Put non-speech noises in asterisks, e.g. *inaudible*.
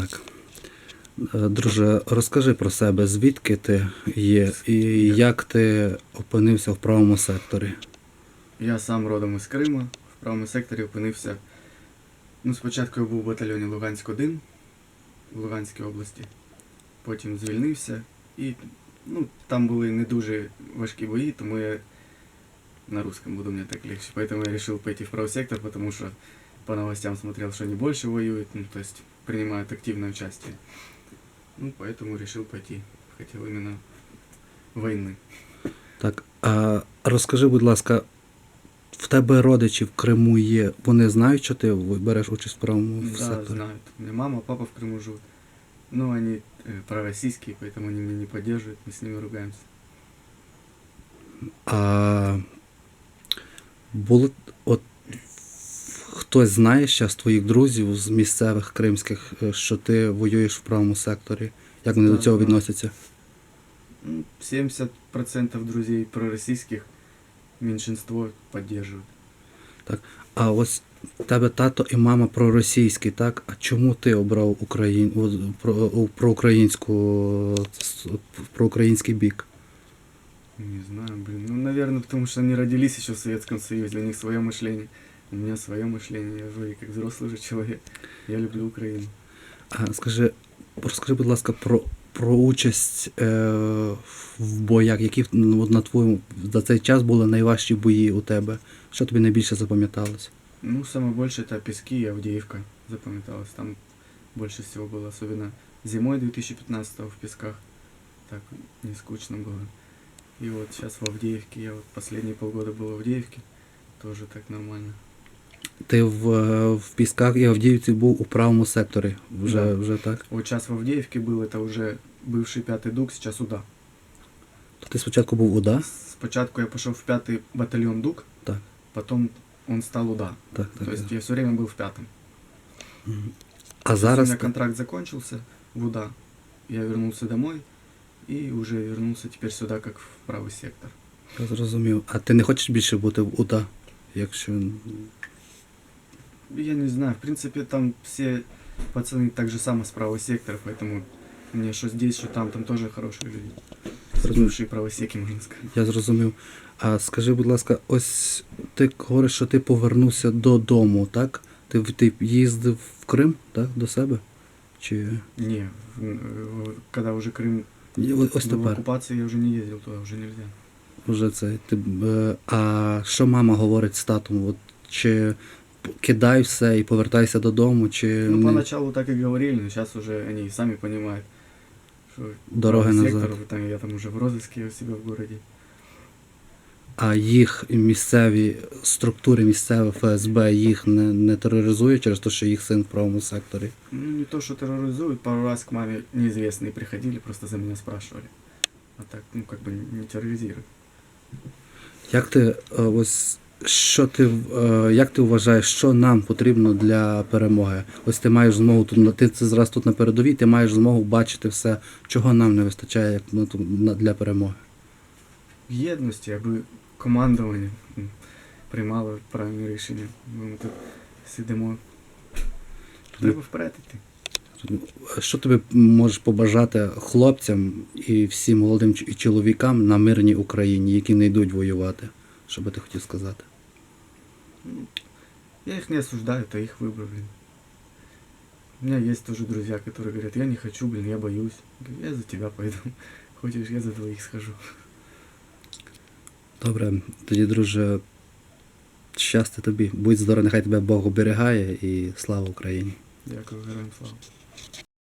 Так. Е, Друже, розкажи про себе, звідки ти є і як ти опинився в правому секторі? Я сам родом із Крима, в правому секторі опинився. Ну, спочатку я був в батальйоні Луганськ-1 в Луганській області. Потім звільнився і ну, там були не дуже важкі бої, тому я на русском буду, мне так легче. Поэтому я решил пойти в правый сектор, потому что по новостям смотрел, что они больше воюют, ну, то принимают активное участие. Ну, поэтому решил пойти. Хотел именно войны. Так, а розкажи, будь ласка, в тебе родичі в Криму є, вони знають, що ти береш участь в правому Да, секторі? знают. У меня мама, папа в Крыму живут. Но они э, пророссийские, поэтому они меня не поддерживают, мы с ними ругаемся. А було от хтось знає ще з твоїх друзів з місцевих кримських, е, що ти воюєш в правому секторі? Як вони до цього знаю. відносяться? Ну, 70% друзей пророссийских меньшинство поддерживают. А ось в тебе тато і мама проросійські, так? А чому ти обрав Україн... про, проукраїнську проукраїнський бік? Не знаю, блин. Ну, наверное, потому что они родились еще в Советском Союзе, у них свое мышление. У меня свое мышление, я же как взрослый же человек. Я люблю Украину. А скажи, розкажи, будь ласка, про, про участь е, в боях, які ну, от на твоєму за цей час були найважчі бої у тебе. Що тобі найбільше запам'яталось? Ну, самое больше это Пески и Авдеевка запомнилось. Там больше всего было, особенно зимой 2015 в Песках. Так не скучно было. И вот сейчас в Авдеевке, я вот последние полгода был в Авдеевке, тоже так нормально. Ти в, е, в Пісках і Авдіївці був у правому секторі. Вже, Да. вже так. Вот сейчас в Авдеевке был, это уже бывший пятый ДУК, сейчас УДА. То ти спочатку був УДА? Спочатку я пошел в пятый батальон ДУК, Так. потом он стал УДА. Так, так. То есть так. я все время был в пятом. Мгм. А Сейчас зараз у меня контракт закончился в УДА. Я вернулся домой и уже вернулся теперь сюда, как в правый сектор. я зрозумів. А ти не хочеш більше бути в УДА? Якщо Я не знаю, в принципе, там все пацаны так же само с правого сектора, поэтому мне что здесь, что там, там тоже хорошие люди. Все Разумею. бывшие правосеки, можно сказать. я зрозумів. А скажи, будь ласка, ось ти говориш, що ти повернувся додому, так? Ти, ти їздив в Крим, так, до себе? Чи Не, в- э, когда уже Крым Ні, о- ось был в тепер? оккупации, я уже не ездил туда, уже нельзя. Вже це. Ти, е, а що мама говорить з татом? От, чи кидай все і повертайся додому, чи Ну, не- поначалу так и говорили, но сейчас уже они и сами понимают, что Дорога правый назад. сектор, там, я там уже в розыске у себя в городе. а їх місцеві структури, місцеве ФСБ їх не, не тероризує через те, що їх син в правому секторі? Ну, не то, что терроризуют, пару раз к маме неизвестные приходили, просто за меня спрашивали. А так, ну, как бы не терроризируют. Як ти е, ось що ти е, як ти вважаєш, що нам потрібно для перемоги? Ось ти маєш змогу тут ти це зараз тут на передовій, ти маєш змогу бачити все, чого нам не вистачає для перемоги. єдності, аби командування приймало правильні рішення. Ми тут сидимо. Треба вперед іти. Що тобі можеш побажати хлопцям і всім молодим чоловікам на мирній Україні, які не йдуть воювати? Що би ти хотів сказати? Ну, Я их не осуждаю, это их выбор, блин. У меня есть тоже друзья, которые говорят, я не хочу, блин, я боюсь. Говорю, Я за тебя пойду. *laughs* Хочешь, я за двоих схожу. Добре, тоді, друже, щастя тобі, будь здоровий, нехай тебе Бог оберігає і слава Україні. Дякую, героям слава.